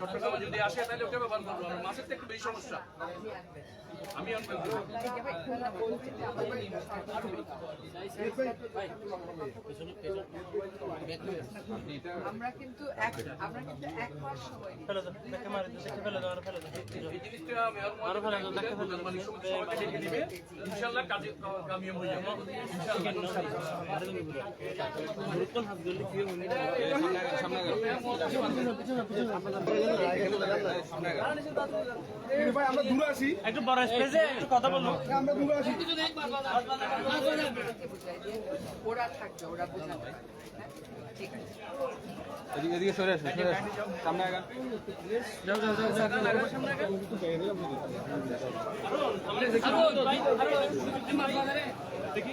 চট্টগ্রামে যদি আসে তাহলে ওকে ব্যবহার করব আমার। মাছের তো একটু বেশি সমস্যা। আমি আমরা কিন্তু এক আমরা কিন্তু এক মাস সময় ফেলে দাও দেখে মারি দেখে ফেলে দাও আর ফেলে দাও এই জিনিসটা মেয়র আরও দেখে ফেলে দাও মানে সমিতি সবাইকে ডেকে দিবে ইনশাল্লাহ কাজে কামিয়াব হয়ে যাবে। ভাই আমরা দূরে আছি একটু বড় স্পেসে একটু কথা বলব আমরা দূরে দিয়ে ওরা থাকবে ওরা হ্যাঁ? ঠিক আছে এদিকে এদিকে সরে আসো সরে আসো সামনে আগা যাও যাও যাও যাও দেখি না ঠিক আছে দেখি দেখি দেখি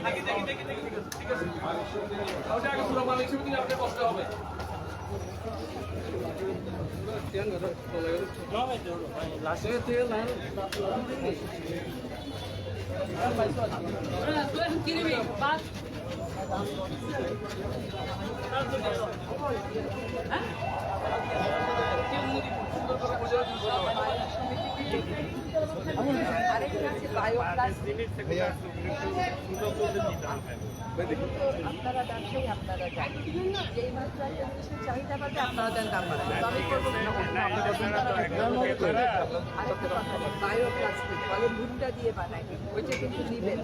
ঠিক আছে ঠিক আছে তাহলে আগে পুরো মালিক সমিতি আপনার আছে বায়োপ্লাস্টিক আপনারা জিনিসের চাহিদা বাড়বে আপনারা দেন দাম বাড়াবেন আমি করব আরেকটা কথা বায়োপ্লাস্টিক দিয়ে বানায় ওইটা কিন্তু নিবেন